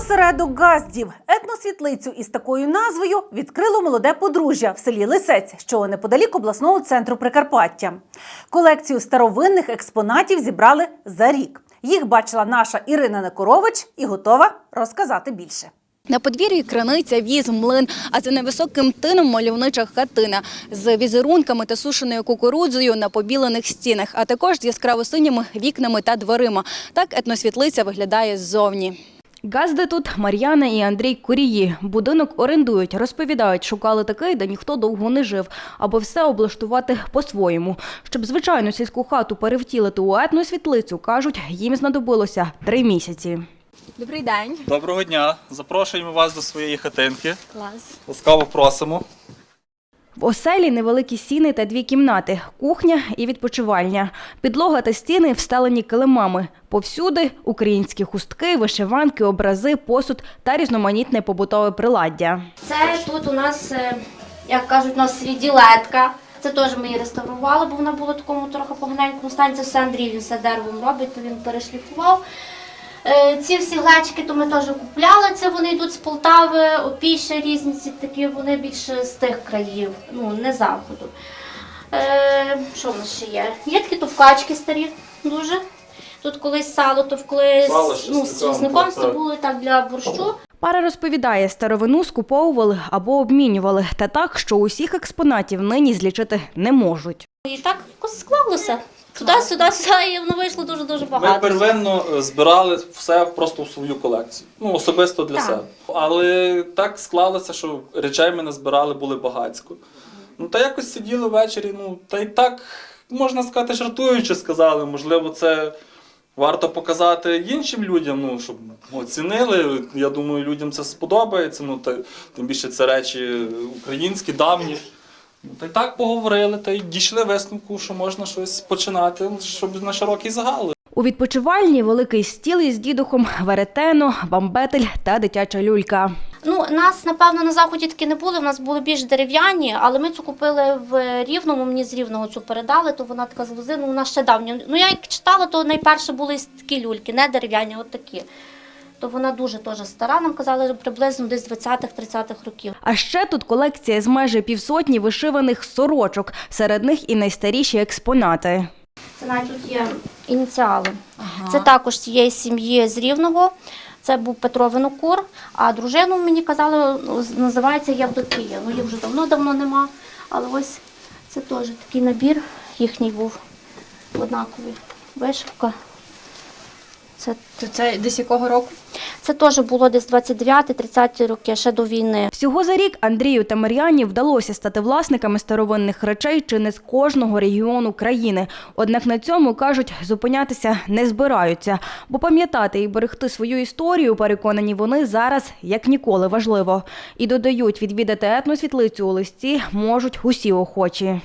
Осередок газдів етносвітлицю із такою назвою відкрило молоде подружжя в селі Лисець, що неподалік обласного центру Прикарпаття. Колекцію старовинних експонатів зібрали за рік. Їх бачила наша Ірина Некорович і готова розказати більше. На подвір'ї криниця, віз, млин, а за невисоким тином мальовнича хатина з візерунками та сушеною кукурудзою на побілених стінах, а також з яскраво синіми вікнами та дверима. Так етносвітлиця виглядає ззовні. Газди тут Мар'яна і Андрій Курії. Будинок орендують, розповідають, шукали такий, де ніхто довго не жив, аби все облаштувати по-своєму. Щоб звичайну сільську хату перевтілити у етносвітлицю, кажуть, їм знадобилося три місяці. Добрий день. Доброго дня! Запрошуємо вас до своєї хатинки. Клас. Ласкаво просимо. В оселі невеликі сіни та дві кімнати, кухня і відпочивальня. Підлога та стіни встелені килимами. Повсюди українські хустки, вишиванки, образи, посуд та різноманітне побутове приладдя. Це тут у нас, е, як кажуть, у нас свіділетка. Це теж ми її реставрували, бо вона була в такому трохи поганенькому стані. Це все Андрій він все деревом робить, то він перешліфував. Е, Ці всі глечики то ми теж купляли. Це вони йдуть з Полтави, опіші різні ці такі, вони більше з тих країв, ну не заходу. Е, що в нас ще є? Є такі товкачки старі, дуже. Тут колись сало товкли Сало ну, з чесником, чесником, це було так для борщу. Пара розповідає, старовину скуповували або обмінювали, та так, що усіх експонатів нині злічити не можуть. І так склалося. Туди, сюди, сюди, і воно вийшло дуже-дуже багато. Ми первинно е, збирали все просто в свою колекцію. Ну, особисто для Так. себе. Але так склалося, що речей ми не збирали, були багацько. Ну, та якось сиділи ввечері, ну, та й так, можна сказати, жартуючи сказали, можливо, це. Варто показати іншим людям, ну, щоб оцінили. Я думаю, людям це сподобається. Ну, та, тим більше це речі українські, давні. Ну, Та й так поговорили, та й дійшли висновку, що можна щось починати, щоб на широкий загал. У відпочивальні великий стіл із дідухом, веретено, бамбетель та дитяча люлька. Ну, нас, напевно, на заході такі не були, в нас були більш дерев'яні, але ми цю купили в Рівному, мені з Рівного цю передали, то вона така з лозину, вона ще давня. Ну, я як читала, то найперше були такі люльки, не дерев'яні, от такі. То вона дуже теж стара, нам казали, приблизно десь 20-30-х років. А ще тут колекція з майже півсотні вишиваних сорочок, серед них і найстаріші експонати. Це навіть тут є ініціали. Це також з цієї сім'ї з Рівного. Це був Петро Винокур, а дружину мені казали, називається Євдокія. Ну, їх вже давно-давно нема. Але ось це теж такий набір їхній був однаковий. Вишивка. Це, це десь якого року? Це теж було десь 29-30 роки, ще до війни. Всього за рік Андрію та Мар'яні вдалося стати власниками старовинних речей чи не з кожного регіону країни. Однак на цьому кажуть, зупинятися не збираються, бо пам'ятати і берегти свою історію, переконані вони зараз як ніколи важливо. І додають, відвідати етносвітлицю у листі можуть усі охочі.